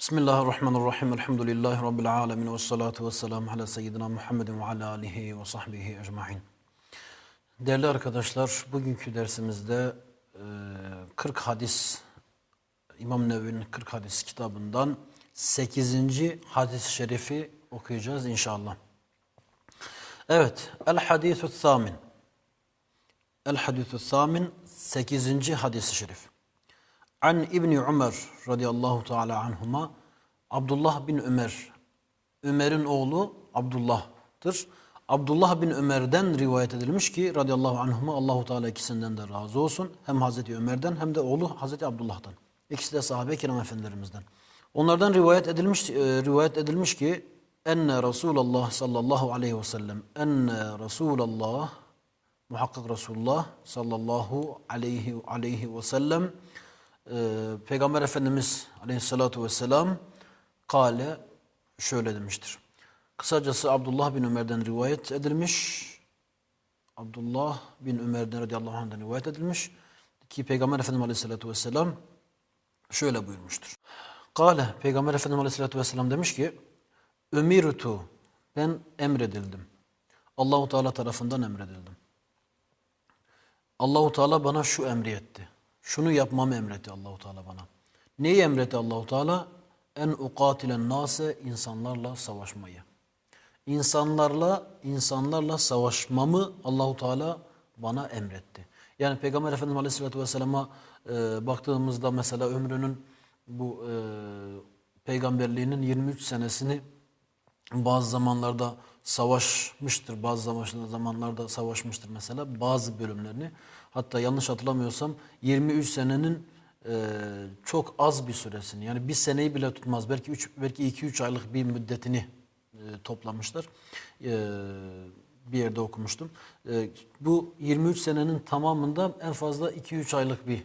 Bismillahirrahmanirrahim. Elhamdülillahi Rabbil alemin. Ve salatu ve selamu ala seyyidina Muhammedin ve ala alihi ve sahbihi ecma'in. Değerli arkadaşlar, bugünkü dersimizde e, 40 hadis, İmam Nevevi'nin 40 hadis kitabından 8. hadis-i şerifi okuyacağız inşallah. Evet, El Hadithü Thamin. El Hadithü Thamin 8. hadis-i şerif. An İbni Ömer radıyallahu teala anhuma Abdullah bin Ömer Ömer'in oğlu Abdullah'tır. Abdullah bin Ömer'den rivayet edilmiş ki radıyallahu anhuma Allahu Teala ikisinden de razı olsun. Hem Hazreti Ömer'den hem de oğlu Hazreti Abdullah'tan. İkisi de sahabe-i kiram efendilerimizden. Onlardan rivayet edilmiş e, rivayet edilmiş ki enne Resulullah sallallahu aleyhi ve sellem enne Resulullah muhakkak Resulullah sallallahu aleyhi aleyhi ve sellem e, Peygamber Efendimiz aleyhissalatu vesselam kale şöyle demiştir. Kısacası Abdullah bin Ömer'den rivayet edilmiş. Abdullah bin Ömer'den radıyallahu anh'dan rivayet edilmiş. Ki Peygamber Efendimiz aleyhissalatu vesselam şöyle buyurmuştur. Kale Peygamber Efendimiz aleyhissalatu vesselam demiş ki Ömirtu ben emredildim. Allahu Teala tarafından emredildim. Allahu Teala bana şu emri etti. Şunu yapmamı emretti Allahu Teala bana. Neyi emretti Allahu Teala? En ukatilen nase insanlarla savaşmayı. İnsanlarla insanlarla savaşmamı Allahu Teala bana emretti. Yani Peygamber Efendimiz Aleyhisselatü Vesselam'a e, baktığımızda mesela ömrünün bu e, peygamberliğinin 23 senesini bazı zamanlarda savaşmıştır. Bazı zamanlarda savaşmıştır mesela bazı bölümlerini. Hatta yanlış hatırlamıyorsam 23 senenin e, çok az bir süresini yani bir seneyi bile tutmaz. Belki 3 belki 2-3 aylık bir müddetini e, toplamışlar. E, bir yerde okumuştum. E, bu 23 senenin tamamında en fazla 2-3 aylık bir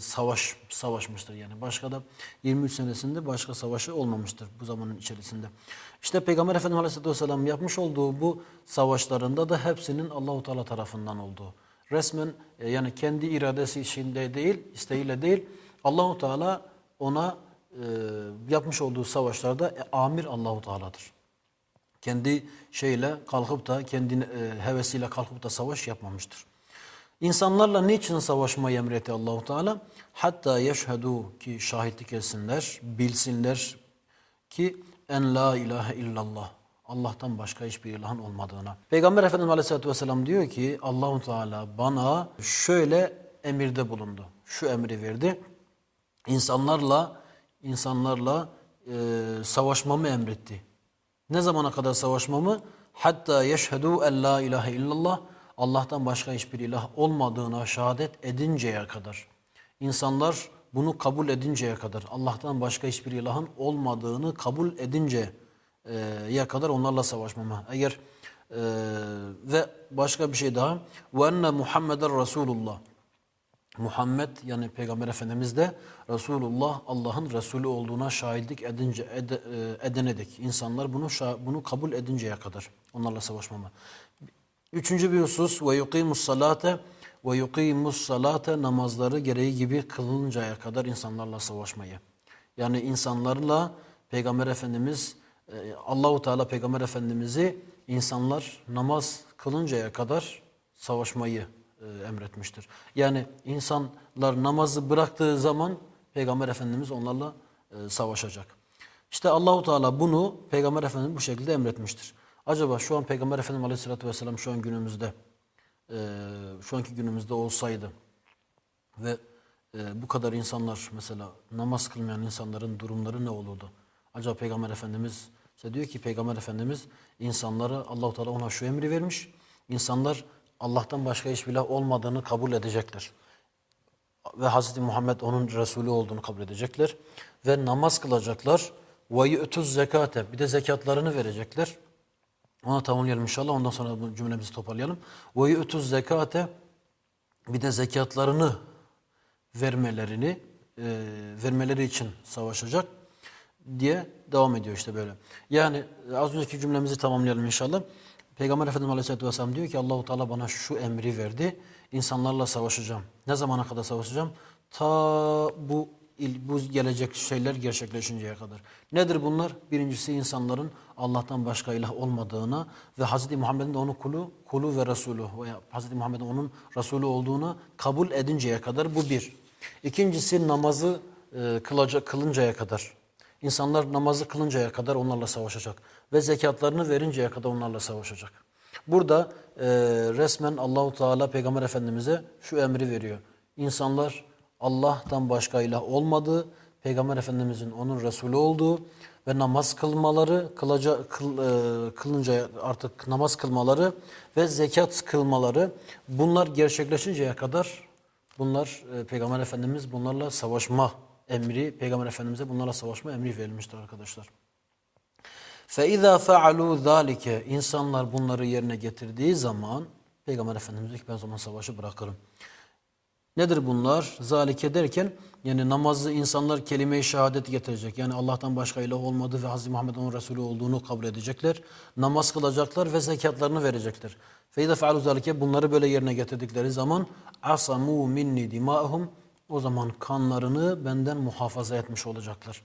savaş savaşmıştır yani. Başka da 23 senesinde başka savaşı olmamıştır bu zamanın içerisinde. İşte Peygamber Efendimiz Aleyhisselatü Vesselam yapmış olduğu bu savaşlarında da hepsinin Allahu Teala tarafından olduğu. Resmen e, yani kendi iradesi içinde değil, isteğiyle değil. Allahu Teala ona e, yapmış olduğu savaşlarda e, amir Allahu Teala'dır. Kendi şeyle kalkıp da kendi hevesiyle kalkıp da savaş yapmamıştır. İnsanlarla niçin savaşmayı emretti Allahu Teala? Hatta yeşhedû ki şahitlik etsinler, bilsinler ki en la ilahe illallah. Allah'tan başka hiçbir ilahın olmadığına. Peygamber Efendimiz Aleyhisselatü Vesselam diyor ki Allahu Teala bana şöyle emirde bulundu. Şu emri verdi. İnsanlarla insanlarla e, savaşmamı emretti. Ne zamana kadar savaşmamı? Hatta yeşhedû en la ilahe illallah. Allah'tan başka hiçbir ilah olmadığına şehadet edinceye kadar. İnsanlar bunu kabul edinceye kadar, Allah'tan başka hiçbir ilahın olmadığını kabul edinceye kadar onlarla savaşmama. Eğer e, ve başka bir şey daha. Ve enne Muhammeden Resulullah. Muhammed yani Peygamber Efendimiz de Resulullah Allah'ın Resulü olduğuna şahitlik edince ed, e, edinedik. İnsanlar bunu bunu kabul edinceye kadar onlarla savaşmama. Üçüncü bir husus ve yuqimus salate ve yuqimus salate namazları gereği gibi kılınıncaya kadar insanlarla savaşmayı. Yani insanlarla Peygamber Efendimiz e, Allahu Teala Peygamber Efendimiz'i insanlar namaz kılıncaya kadar savaşmayı e, emretmiştir. Yani insanlar namazı bıraktığı zaman Peygamber Efendimiz onlarla e, savaşacak. İşte Allahu Teala bunu Peygamber Efendimiz bu şekilde emretmiştir. Acaba şu an Peygamber Efendimiz Aleyhisselatü Vesselam şu an günümüzde şu anki günümüzde olsaydı ve bu kadar insanlar mesela namaz kılmayan insanların durumları ne olurdu? Acaba Peygamber Efendimiz işte diyor ki Peygamber Efendimiz insanlara Allahu Teala ona şu emri vermiş. İnsanlar Allah'tan başka hiçbir ilah olmadığını kabul edecekler. Ve Hz. Muhammed onun Resulü olduğunu kabul edecekler. Ve namaz kılacaklar. Ve yu'tuz zekate. Bir de zekatlarını verecekler. Ona tamamlayalım inşallah. Ondan sonra bu cümlemizi toparlayalım. Ve yu'tuz zekate. Bir de zekatlarını vermelerini e, vermeleri için savaşacak diye devam ediyor işte böyle. Yani az önceki cümlemizi tamamlayalım inşallah. Peygamber Efendimiz Aleyhisselatü Vesselam diyor ki Allahu Teala bana şu emri verdi. İnsanlarla savaşacağım. Ne zamana kadar savaşacağım? Ta bu bu gelecek şeyler gerçekleşinceye kadar. Nedir bunlar? Birincisi insanların Allah'tan başka ilah olmadığına ve Hz. Muhammed'in de onun kulu, kulu ve Resulü veya Hz. Muhammed'in onun Resulü olduğuna kabul edinceye kadar bu bir. İkincisi namazı e, kılaca, kılıncaya kadar. İnsanlar namazı kılıncaya kadar onlarla savaşacak ve zekatlarını verinceye kadar onlarla savaşacak. Burada e, resmen Allahu Teala Peygamber Efendimiz'e şu emri veriyor. İnsanlar Allah'tan başka ilah olmadığı, Peygamber Efendimiz'in onun Resulü olduğu ve namaz kılmaları, kılaca, kıl, e, kılınca artık namaz kılmaları ve zekat kılmaları bunlar gerçekleşinceye kadar bunlar e, Peygamber Efendimiz bunlarla savaşma emri, Peygamber Efendimiz'e bunlarla savaşma emri verilmiştir arkadaşlar. فَاِذَا فَعَلُوا ذَٰلِكَ İnsanlar bunları yerine getirdiği zaman Peygamber Efendimiz diyor ki ben o zaman savaşı bırakırım. Nedir bunlar? Zalike derken yani namazı insanlar kelime-i şehadet getirecek. Yani Allah'tan başka ilah olmadığı ve Hz. Muhammed onun Resulü olduğunu kabul edecekler. Namaz kılacaklar ve zekatlarını verecekler. Feyda fealu zalike bunları böyle yerine getirdikleri zaman asamu minni dima'hum o zaman kanlarını benden muhafaza etmiş olacaklar.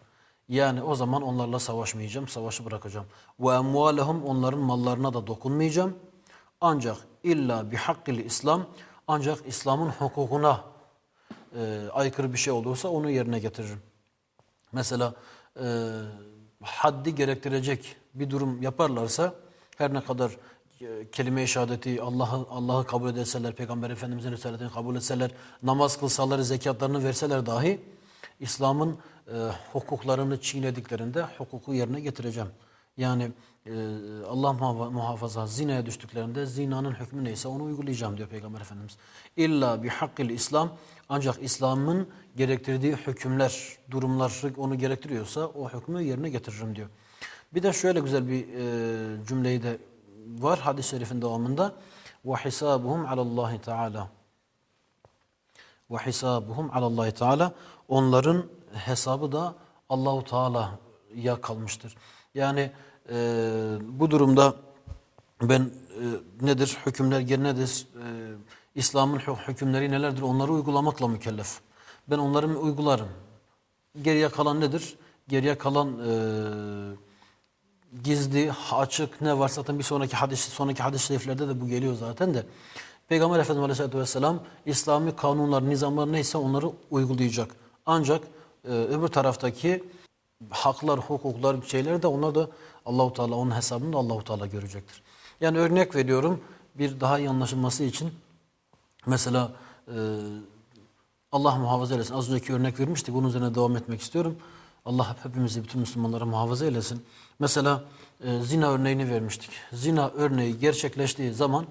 Yani o zaman onlarla savaşmayacağım, savaşı bırakacağım. Ve emvalehum onların mallarına da dokunmayacağım. Ancak illa bihakkil İslam ancak İslam'ın hukukuna e, aykırı bir şey olursa onu yerine getiririm. Mesela e, haddi gerektirecek bir durum yaparlarsa her ne kadar e, kelime-i şehadeti Allah'ı Allah'ı kabul etseler, Peygamber Efendimiz'in risaletini kabul etseler, namaz kılsalar, zekatlarını verseler dahi İslam'ın e, hukuklarını çiğnediklerinde hukuku yerine getireceğim. Yani Allah muhafa- muhafaza zinaya düştüklerinde zinanın hükmü neyse onu uygulayacağım diyor Peygamber Efendimiz. İlla bi hakkil İslam ancak İslam'ın gerektirdiği hükümler, durumlar onu gerektiriyorsa o hükmü yerine getiririm diyor. Bir de şöyle güzel bir e, cümleyi de var hadis-i şerifin devamında. Ve hisabuhum alallahi teala. Ve hisabuhum alallahi teala. Onların hesabı da Allahu Teala'ya kalmıştır. Yani e, bu durumda ben e, nedir hükümler nedir e, İslam'ın hü- hükümleri nelerdir onları uygulamakla mükellef. Ben onları uygularım. Geriye kalan nedir? Geriye kalan e, gizli, açık ne varsa zaten bir sonraki hadis sonraki hadis-i şeriflerde de bu geliyor zaten de. Peygamber Efendimiz Aleyhisselatü Vesselam İslami kanunlar, nizamlar neyse onları uygulayacak. Ancak e, öbür taraftaki haklar, hukuklar, şeyler de onlar da Allahu Teala onun hesabını da Allahu Teala görecektir. Yani örnek veriyorum bir daha iyi anlaşılması için mesela e, Allah muhafaza eylesin. Az önceki örnek vermiştik. Bunun üzerine devam etmek istiyorum. Allah hepimizi, bütün Müslümanları muhafaza eylesin. Mesela e, zina örneğini vermiştik. Zina örneği gerçekleştiği zaman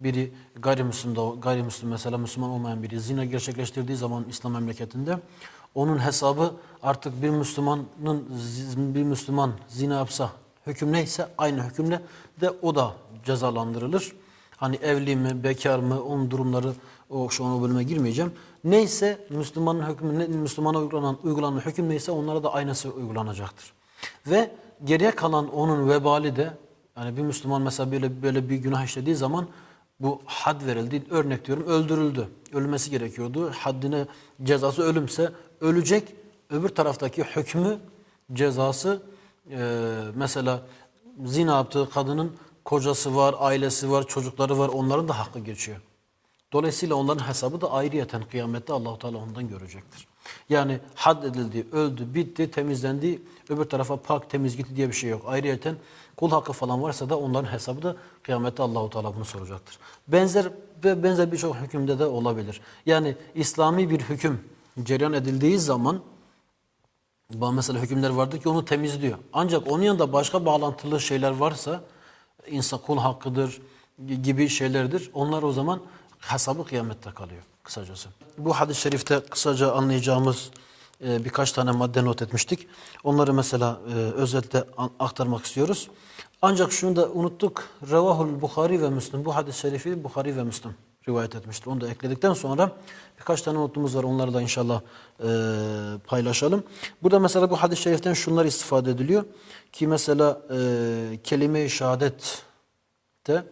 biri gayrimüslim, de, gayrimüslim mesela Müslüman olmayan biri zina gerçekleştirdiği zaman İslam memleketinde onun hesabı artık bir Müslümanın bir Müslüman zina yapsa hüküm neyse aynı hükümle de o da cezalandırılır. Hani evli mi, bekar mı, onun durumları o şu an o bölüme girmeyeceğim. Neyse Müslümanın hükmü, Müslümana uygulanan, uygulanan hüküm neyse onlara da aynısı uygulanacaktır. Ve geriye kalan onun vebali de yani bir Müslüman mesela böyle böyle bir günah işlediği zaman bu had verildi. Örnek diyorum öldürüldü. Ölmesi gerekiyordu. Haddine cezası ölümse ölecek. Öbür taraftaki hükmü cezası e, mesela zina yaptığı kadının kocası var, ailesi var, çocukları var. Onların da hakkı geçiyor. Dolayısıyla onların hesabı da ayrıyeten kıyamette Allahu Teala ondan görecektir. Yani had edildi, öldü, bitti, temizlendi. Öbür tarafa pak, temiz gitti diye bir şey yok. Ayrıyeten kul hakkı falan varsa da onların hesabı da kıyamette Allahu Teala bunu soracaktır. Benzer ve benzer birçok hükümde de olabilir. Yani İslami bir hüküm cereyan edildiği zaman mesela hükümler vardır ki onu temizliyor. Ancak onun yanında başka bağlantılı şeyler varsa insan kul hakkıdır gibi şeylerdir. Onlar o zaman hesabı kıyamette kalıyor kısacası. Bu hadis-i şerifte kısaca anlayacağımız e, birkaç tane madde not etmiştik. Onları mesela e, özetle aktarmak istiyoruz. Ancak şunu da unuttuk. Revahul Bukhari ve Müslim. Bu hadis-i şerifi Bukhari ve Müslim rivayet etmiştir. Onu da ekledikten sonra birkaç tane notumuz var. Onları da inşallah e, paylaşalım. Burada mesela bu hadis-i şeriften şunlar istifade ediliyor. Ki mesela e, kelime-i şehadette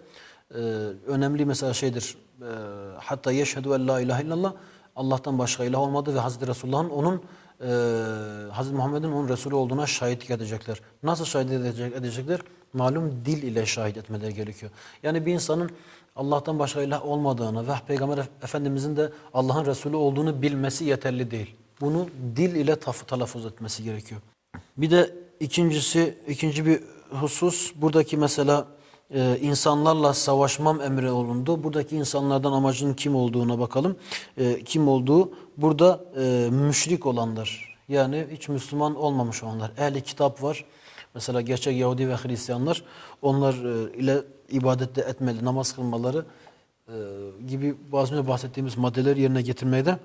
e, önemli mesela şeydir. E, hatta yeşhedü en la ilahe illallah Allah'tan başka ilah olmadı ve Hazreti Resulullah'ın onun e, Hazreti Muhammed'in onun Resulü olduğuna şahitlik edecekler. Nasıl şahit edecek, edecekler? Malum dil ile şahit etmeleri gerekiyor. Yani bir insanın Allah'tan başka ilah olmadığını ve Peygamber Efendimizin de Allah'ın Resulü olduğunu bilmesi yeterli değil. Bunu dil ile taf telaffuz etmesi gerekiyor. Bir de ikincisi, ikinci bir husus buradaki mesela e, insanlarla savaşmam emri olundu. Buradaki insanlardan amacın kim olduğuna bakalım. E, kim olduğu burada e, müşrik olanlar. Yani hiç Müslüman olmamış olanlar. Ehli kitap var. Mesela gerçek Yahudi ve Hristiyanlar onlar e, ile ibadette etmeli, namaz kılmaları e, gibi bazı bahsettiğimiz maddeler yerine getirmede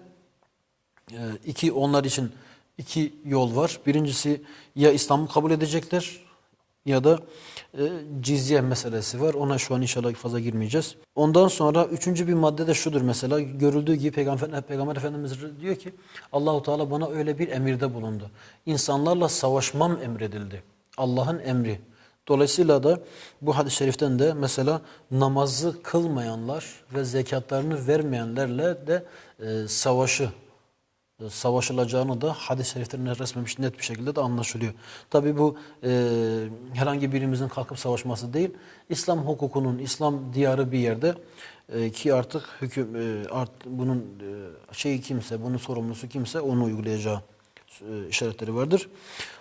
e, iki onlar için iki yol var. Birincisi ya İslam'ı kabul edecekler ya da e, cizye meselesi var. Ona şu an inşallah fazla girmeyeceğiz. Ondan sonra üçüncü bir madde de şudur mesela görüldüğü gibi Peygamber, Peygamber Efendimiz diyor ki Allahu Teala bana öyle bir emirde bulundu. İnsanlarla savaşmam emredildi. Allah'ın emri. Dolayısıyla da bu hadis-i şeriften de mesela namazı kılmayanlar ve zekatlarını vermeyenlerle de e, savaşı savaşılacağını da hadis-i şeriflerine resmemiş net bir şekilde de anlaşılıyor. Tabi bu e, herhangi birimizin kalkıp savaşması değil, İslam hukukunun, İslam diyarı bir yerde e, ki artık hüküm e, art, bunun e, şeyi kimse, bunun sorumlusu kimse onu uygulayacağı e, işaretleri vardır.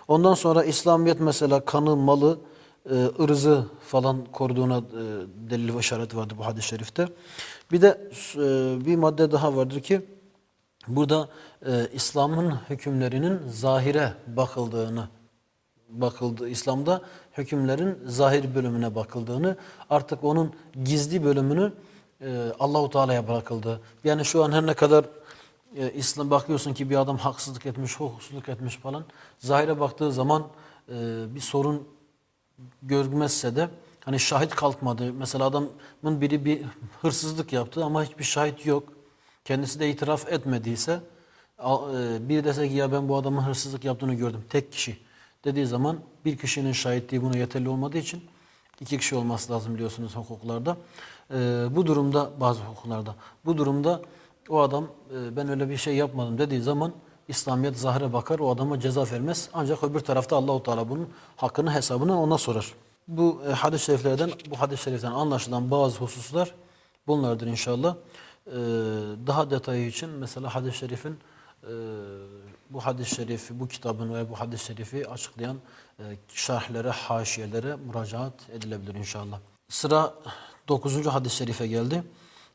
Ondan sonra İslamiyet mesela kanı, malı, e, ırzı falan koruduğuna e, delil ve işareti vardır bu hadis-i şerifte. Bir de e, bir madde daha vardır ki burada e, İslam'ın hükümlerinin zahire bakıldığını bakıldı İslam'da hükümlerin zahir bölümüne bakıldığını artık onun gizli bölümünü e, Allahu Teala'ya bırakıldı. Yani şu an her ne kadar e, İslam bakıyorsun ki bir adam haksızlık etmiş, hukuksuzluk etmiş falan. Zahire baktığı zaman e, bir sorun görmezse de hani şahit kalkmadı. Mesela adamın biri bir hırsızlık yaptı ama hiçbir şahit yok. Kendisi de itiraf etmediyse e, biri dese ki ya ben bu adamın hırsızlık yaptığını gördüm. Tek kişi dediği zaman bir kişinin şahitliği buna yeterli olmadığı için iki kişi olması lazım biliyorsunuz hukuklarda. E, bu durumda bazı hukuklarda bu durumda o adam e, ben öyle bir şey yapmadım dediği zaman İslamiyet zahire bakar o adama ceza vermez. Ancak öbür tarafta Allahu Teala bunun hakkını hesabını ona sorar. Bu hadis-i şeriflerden bu hadis-i şeriften anlaşılan bazı hususlar bunlardır inşallah. E, daha detayı için mesela hadis-i şerifin e, bu hadis-i şerifi, bu kitabın ve bu hadis-i şerifi açıklayan e, şerhlere, haşiyelere müracaat edilebilir inşallah. Sıra 9. hadis-i şerife geldi.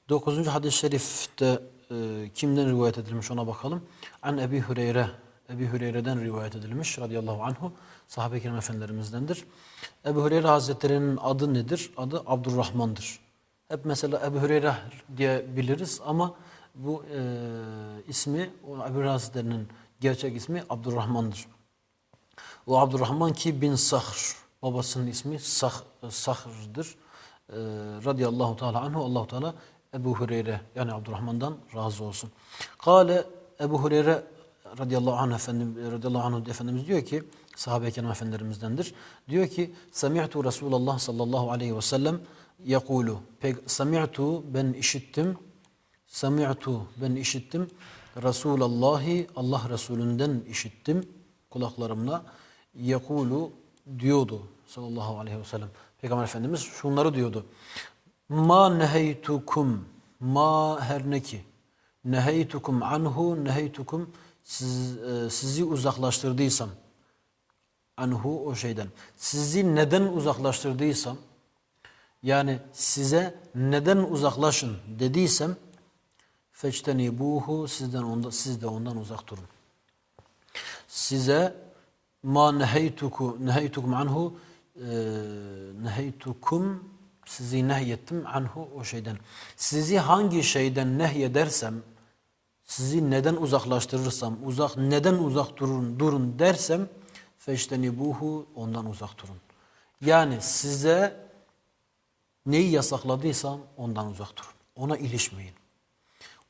9. hadis-i şerifte e, kimden rivayet edilmiş ona bakalım. An Ebi Hüreyre, Ebi Hüreyre'den rivayet edilmiş radıyallahu anhu. Sahabe-i kiram efendilerimizdendir. Ebu Hüreyre Hazretleri'nin adı nedir? Adı Abdurrahman'dır. Hep mesela Ebu Hüreyre diye biliriz ama bu e, ismi, Ebu Hüreyre Hazretleri'nin gerçek ismi Abdurrahman'dır. O Abdurrahman ki bin Sahr, babasının ismi Sah, Sahr'dır. E, radıyallahu teala anhu, Allahu Teala Ebu Hureyre yani Abdurrahman'dan razı olsun. Kale Ebu Hureyre radıyallahu anh efendim radıyallahu anh efendimiz diyor ki sahabe-i kiram efendilerimizdendir. Diyor ki semi'tu Resulullah sallallahu aleyhi ve sellem yekulu. Semi'tu ben işittim. Semi'tu ben işittim. Resulallahi Allah Resulünden işittim kulaklarımla. Yekulu diyordu sallallahu aleyhi ve sellem. Peygamber Efendimiz şunları diyordu. Ma neheytukum ma her ne ki neheytukum anhu neheytukum siz, e, sizi uzaklaştırdıysam anhu o şeyden sizi neden uzaklaştırdıysam yani size neden uzaklaşın dediysem feçtenibuhu sizden onda siz de ondan uzak durun. Size ma neheytuku neheytukum anhu e, neheytukum sizi nehyettim anhu o şeyden. Sizi hangi şeyden nehyedersem, sizi neden uzaklaştırırsam, uzak neden uzak durun, durun dersem feştenibuhu ondan uzak durun. Yani size neyi yasakladıysam ondan uzak durun. Ona ilişmeyin.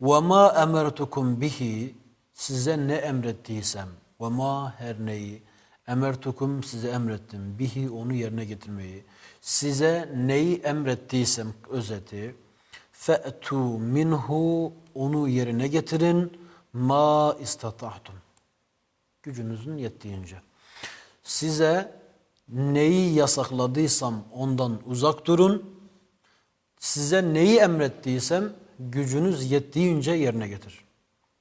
Ma emertukum bihi size ne emrettiysem ma her neyi emertukum size emrettim bihi onu yerine getirmeyi size neyi emrettiysem özeti fe'tu minhu onu yerine getirin ma istata'tum. Gücünüzün yettiğince. Size neyi yasakladıysam ondan uzak durun. Size neyi emrettiysem gücünüz yettiğince yerine getir.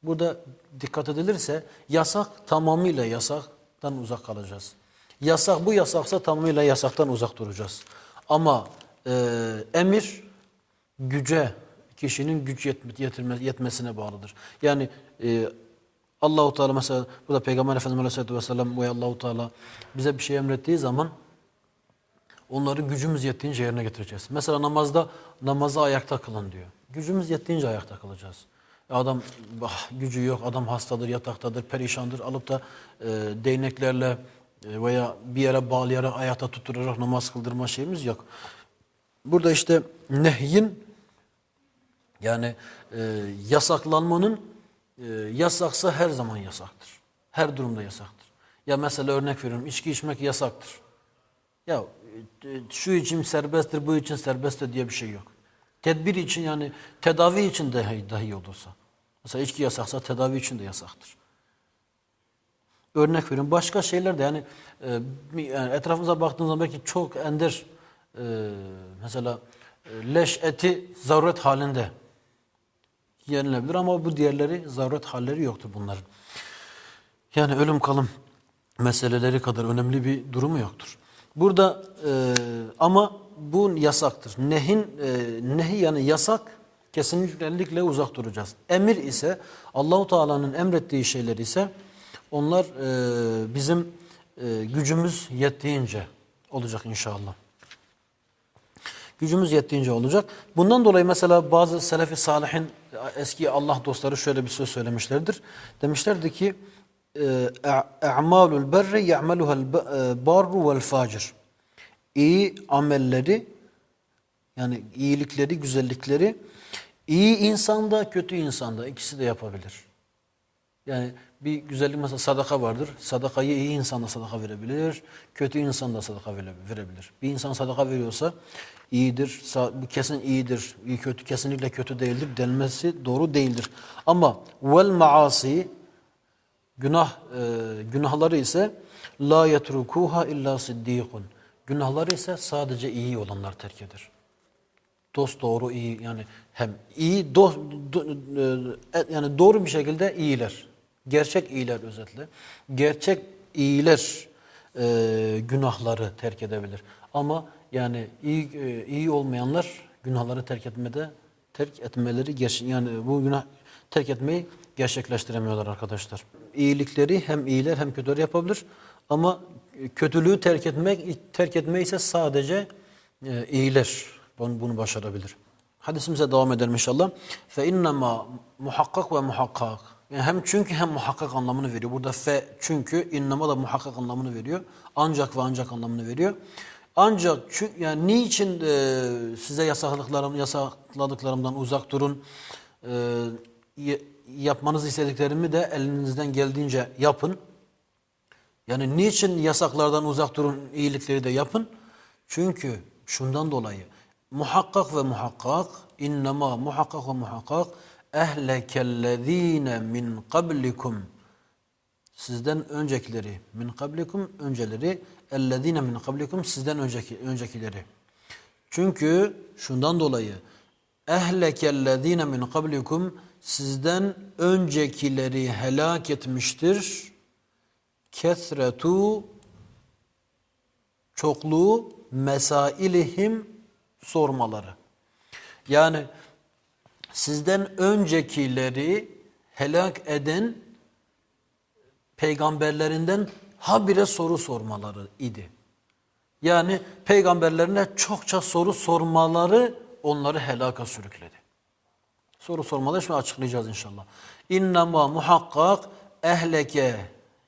Burada dikkat edilirse yasak tamamıyla yasaktan uzak kalacağız. Yasak bu yasaksa tamamıyla yasaktan uzak duracağız. Ama e, emir güce, kişinin güç yetme, yetmesine bağlıdır. Yani e, Allahu Teala mesela bu da Peygamber Efendimiz Aleyhisselatü Vesselam ve Allahu Teala bize bir şey emrettiği zaman onları gücümüz yettiğince yerine getireceğiz. Mesela namazda namazı ayakta kılın diyor. Gücümüz yettiğince ayakta kılacağız. Adam bah, gücü yok, adam hastadır, yataktadır, perişandır. Alıp da e, değneklerle e, veya bir yere bağlayarak ayakta tutturarak namaz kıldırma şeyimiz yok. Burada işte nehyin yani e, yasaklanmanın e, yasaksa her zaman yasaktır. Her durumda yasaktır. Ya mesela örnek veriyorum içki içmek yasaktır. Ya e, şu için serbesttir, bu için serbesttir diye bir şey yok. Tedbir için yani tedavi için dahi, dahi olursa. Mesela içki yasaksa tedavi için de yasaktır. Örnek veriyorum. Başka şeyler de yani, e, yani etrafımıza baktığınız zaman belki çok ender e, mesela e, leş eti zaruret halinde yenilebilir ama bu diğerleri zaruret halleri yoktur bunların. Yani ölüm kalım meseleleri kadar önemli bir durumu yoktur. Burada e, ama bu yasaktır. Nehin e, nehi yani yasak kesinlikle uzak duracağız. Emir ise Allahu Teala'nın emrettiği şeyler ise onlar e, bizim e, gücümüz yettiğince olacak inşallah. Gücümüz yettiğince olacak. Bundan dolayı mesela bazı selefi salihin eski Allah dostları şöyle bir söz söylemişlerdir. Demişlerdi ki e, e'malul berri ye'meluhel e, barru vel facir. İyi amelleri yani iyilikleri, güzellikleri iyi insanda, kötü insanda ikisi de yapabilir. Yani bir güzellik mesela sadaka vardır. Sadakayı iyi insanda sadaka verebilir, kötü insanda sadaka verebilir. Bir insan sadaka veriyorsa iyidir, kesin iyidir, iyi kötü kesinlikle kötü değildir denmesi doğru değildir. Ama vel günah e, günahları ise la yetrukuha illa siddikun. Günahları ise sadece iyi olanlar terk eder. Dost doğru iyi yani hem iyi do, do, e, yani doğru bir şekilde iyiler. Gerçek iyiler özetle. Gerçek iyiler e, günahları terk edebilir. Ama yani iyi e, iyi olmayanlar günahları terk etmede terk etmeleri yani bu günah terk etmeyi gerçekleştiremiyorlar arkadaşlar. İyilikleri hem iyiler hem kötüler yapabilir ama kötülüğü terk etmek terk etmeyi ise sadece e, iyiler bunu başarabilir. Hadisimize devam edelim inşallah. Fe innema muhakkak ve muhakkak. Yani hem çünkü hem muhakkak anlamını veriyor. Burada fe çünkü innema da muhakkak anlamını veriyor. Ancak ve ancak anlamını veriyor. Ancak çünkü yani niçin e, size yasakladıklarım yasakladıklarımdan uzak durun. E, yapmanızı istediklerimi de elinizden geldiğince yapın. Yani niçin yasaklardan uzak durun, iyilikleri de yapın? Çünkü şundan dolayı muhakkak ve muhakkak innema muhakkak ve muhakkak ehlekellezine min kablikum sizden öncekileri min kablikum önceleri ellezine min kablikum sizden önceki öncekileri. Çünkü şundan dolayı ehlekellezine min kablikum sizden öncekileri helak etmiştir. Kesretu çokluğu mesailihim sormaları. Yani sizden öncekileri helak eden peygamberlerinden habire soru sormaları idi. Yani peygamberlerine çokça soru sormaları onları helaka sürükledi. Soru sormaları şimdi açıklayacağız inşallah. İnnema muhakkak ehleke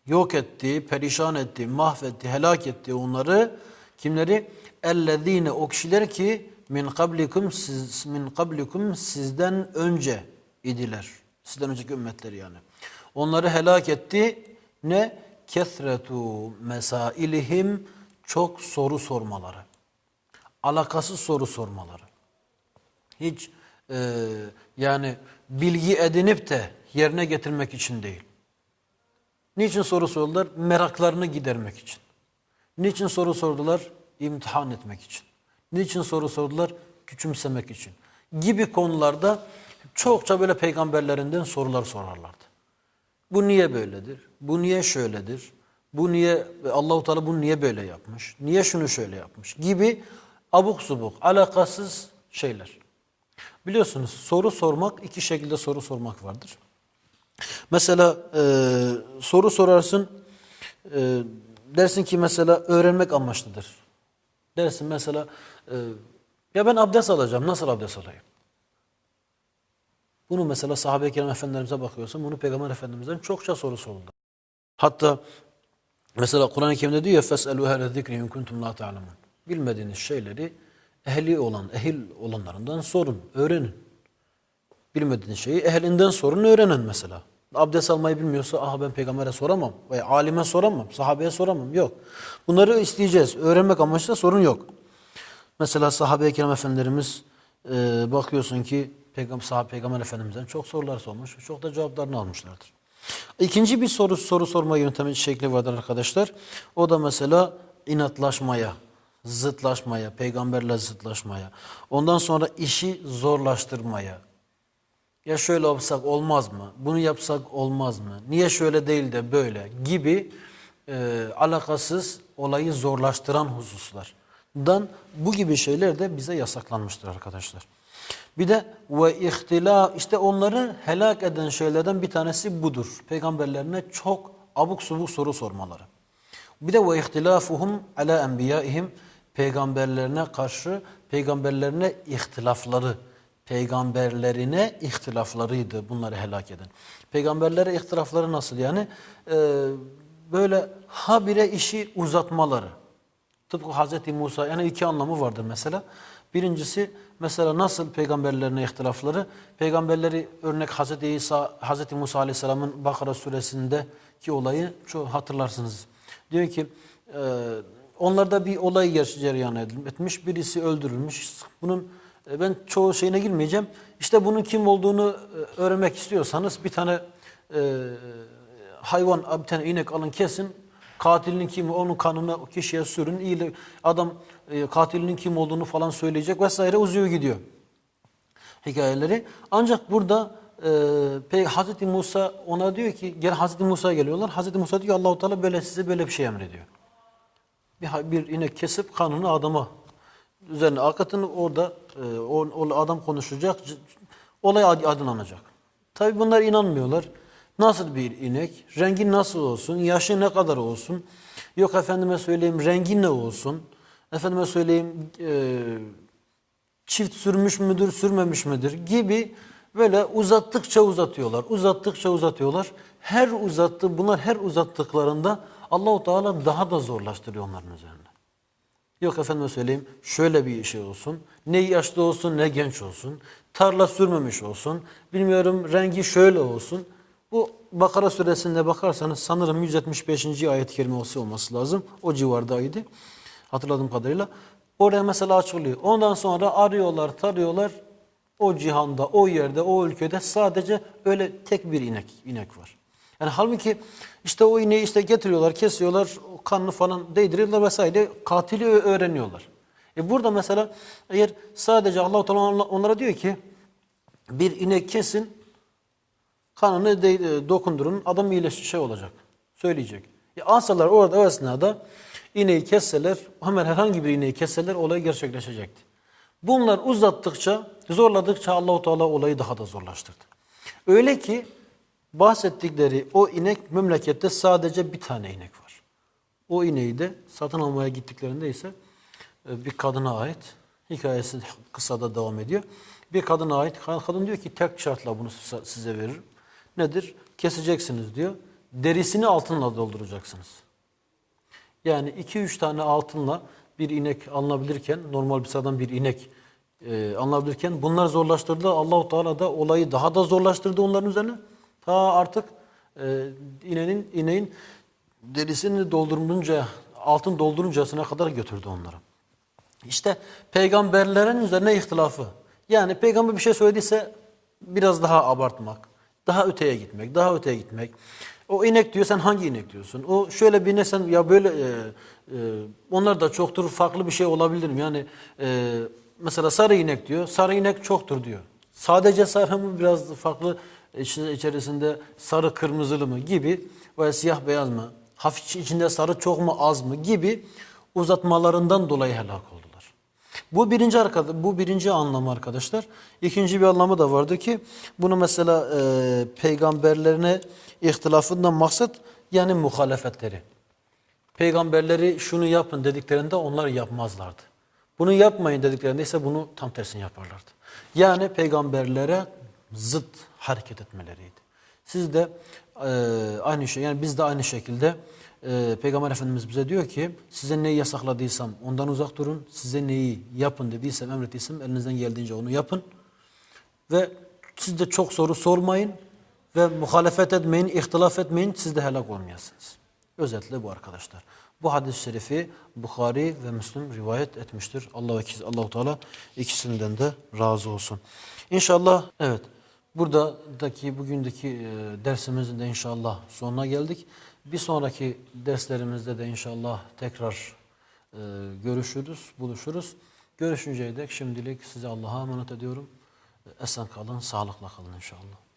yok etti, perişan etti, mahvetti, helak etti onları. Kimleri? Ellezine o kişiler ki min kablikum siz min kablikum sizden önce idiler. Sizden önceki ümmetler yani. Onları helak etti. Ne? Kesretu mesailihim çok soru sormaları. Alakasız soru sormaları. Hiç e, yani bilgi edinip de yerine getirmek için değil. Niçin soru sordular? Meraklarını gidermek için. Niçin soru sordular? İmtihan etmek için. Niçin soru sordular? Küçümsemek için. Gibi konularda çokça böyle peygamberlerinden sorular sorarlardı. Bu niye böyledir? Bu niye şöyledir? Bu niye Allahu Teala bunu niye böyle yapmış? Niye şunu şöyle yapmış? Gibi abuk subuk, alakasız şeyler. Biliyorsunuz soru sormak iki şekilde soru sormak vardır. Mesela e, soru sorarsın e, dersin ki mesela öğrenmek amaçlıdır. Dersin mesela e, ya ben abdest alacağım nasıl abdest alayım? Bunu mesela sahabe-i kiram efendilerimize bakıyorsun bunu peygamber efendimizden çokça soru soruldu. Hatta mesela Kur'an-ı Kerim'de diyor فَاسْأَلُوا اَهْلَ الذِّكْرِ اِنْ كُنْتُمْ لَا تَعْلَمُونَ Bilmediğiniz şeyleri ehli olan, ehil olanlarından sorun, öğrenin. Bilmediğiniz şeyi ehlinden sorun, öğrenin mesela. Abdest almayı bilmiyorsa ah ben peygambere soramam veya alime soramam, sahabeye soramam. Yok. Bunları isteyeceğiz. Öğrenmek amaçlı sorun yok. Mesela sahabe-i kiram efendilerimiz e, bakıyorsun ki peygamber, sahabe peygamber efendimizden çok sorular sormuş. Çok da cevaplarını almışlardır. İkinci bir soru soru sorma yöntemi şekli vardır arkadaşlar. O da mesela inatlaşmaya, zıtlaşmaya, peygamberle zıtlaşmaya. Ondan sonra işi zorlaştırmaya. Ya şöyle yapsak olmaz mı? Bunu yapsak olmaz mı? Niye şöyle değil de böyle gibi e, alakasız olayı zorlaştıran hususlardan bu gibi şeyler de bize yasaklanmıştır arkadaşlar. Bir de ve ihtila işte onları helak eden şeylerden bir tanesi budur. Peygamberlerine çok abuk subuk soru sormaları. Bir de ve ihtilafuhum ala enbiyaihim peygamberlerine karşı peygamberlerine ihtilafları peygamberlerine ihtilaflarıydı bunları helak eden. Peygamberlere ihtilafları nasıl yani? Ee, böyle habire işi uzatmaları. Tıpkı Hazreti Musa yani iki anlamı vardır mesela. Birincisi mesela nasıl peygamberlerine ihtilafları? Peygamberleri örnek Hazreti İsa, Hazreti Musa Aleyhisselam'ın Bakara suresindeki olayı çok hatırlarsınız. Diyor ki e, onlarda bir olay cereyan etmiş. Birisi öldürülmüş. Bunun e, ben çoğu şeyine girmeyeceğim. İşte bunun kim olduğunu e, öğrenmek istiyorsanız bir tane e, hayvan, bir tane inek alın kesin. Katilinin kim, onun kanını o kişiye sürün. İyi, adam e, katilinin kim olduğunu falan söyleyecek vesaire uzuyor gidiyor. Hikayeleri. Ancak burada e, Hazreti Musa ona diyor ki, gel Hazreti Musa geliyorlar. Hazreti Musa diyor Allahu Teala böyle size böyle bir şey emrediyor. Bir, bir inek kesip kanını adama üzerine akıtını orada e, o, o adam konuşacak, olay aydınlanacak. Tabi bunlar inanmıyorlar. Nasıl bir inek, rengi nasıl olsun, yaşı ne kadar olsun, yok efendime söyleyeyim rengi ne olsun, efendime söyleyeyim e, çift sürmüş müdür, sürmemiş midir gibi böyle uzattıkça uzatıyorlar, uzattıkça uzatıyorlar. Her uzattı, bunlar her uzattıklarında Allahu Teala daha da zorlaştırıyor onların üzerine. Yok efendim söyleyeyim şöyle bir şey olsun. Ne yaşlı olsun ne genç olsun. Tarla sürmemiş olsun. Bilmiyorum rengi şöyle olsun. Bu Bakara suresinde bakarsanız sanırım 175. ayet-i kerimesi olması lazım. O civardaydı. Hatırladığım kadarıyla. Oraya mesela açılıyor. Ondan sonra arıyorlar, tarıyorlar. O cihanda, o yerde, o ülkede sadece öyle tek bir inek, inek var. Yani halbuki işte o ineği işte getiriyorlar, kesiyorlar, kanını falan değdiriyorlar vesaire. Katili öğreniyorlar. E burada mesela eğer sadece Allah-u Teala onlara diyor ki bir inek kesin, kanını de, e, dokundurun, adam iyileşir şey olacak. Söyleyecek. E alsalar orada o esnada ineği kesseler, hemen herhangi bir ineği kesseler olay gerçekleşecekti. Bunlar uzattıkça, zorladıkça Allahu Teala olayı daha da zorlaştırdı. Öyle ki bahsettikleri o inek memlekette sadece bir tane inek var. O ineği de satın almaya gittiklerinde ise e, bir kadına ait. Hikayesi kısada devam ediyor. Bir kadına ait. Kadın diyor ki tek şartla bunu size veririm. Nedir? Keseceksiniz diyor. Derisini altınla dolduracaksınız. Yani iki üç tane altınla bir inek alınabilirken, normal bir sıradan bir inek e, alınabilirken bunlar zorlaştırdı. Allahu Teala da olayı daha da zorlaştırdı onların üzerine. Ta artık e, ineğin, ineğin derisini doldurunca, altın dolduruncasına kadar götürdü onları. İşte peygamberlerin üzerine ihtilafı. Yani peygamber bir şey söylediyse biraz daha abartmak, daha öteye gitmek, daha öteye gitmek. O inek diyor sen hangi inek diyorsun? O şöyle bir inek sen ya böyle e, e, onlar da çoktur farklı bir şey olabilir mi? Yani e, mesela sarı inek diyor. Sarı inek çoktur diyor. Sadece sarı mı biraz farklı içerisinde sarı kırmızılı mı gibi veya siyah beyaz mı? Hafif içinde sarı çok mu az mı gibi uzatmalarından dolayı helak oldular. Bu birinci arkadaş, bu birinci anlamı arkadaşlar. İkinci bir anlamı da vardı ki bunu mesela e, peygamberlerine ihtilafından maksat yani muhalefetleri. Peygamberleri şunu yapın dediklerinde onlar yapmazlardı. Bunu yapmayın dediklerinde ise bunu tam tersini yaparlardı. Yani peygamberlere zıt hareket etmeleriydi. Siz de e, aynı şey yani biz de aynı şekilde e, Peygamber Efendimiz bize diyor ki size neyi yasakladıysam ondan uzak durun. Size neyi yapın dediysem emrettiysem elinizden geldiğince onu yapın. Ve siz de çok soru sormayın ve muhalefet etmeyin, ihtilaf etmeyin. Siz de helak olmayasınız. Özetle bu arkadaşlar. Bu hadis-i şerifi Bukhari ve Müslim rivayet etmiştir. Allah ve Allahu Teala ikisinden de razı olsun. İnşallah evet. Buradaki bugündeki e, dersimizin de inşallah sonuna geldik. Bir sonraki derslerimizde de inşallah tekrar e, görüşürüz, buluşuruz. Görüşünceye dek şimdilik size Allah'a emanet ediyorum. Esen kalın, sağlıkla kalın inşallah.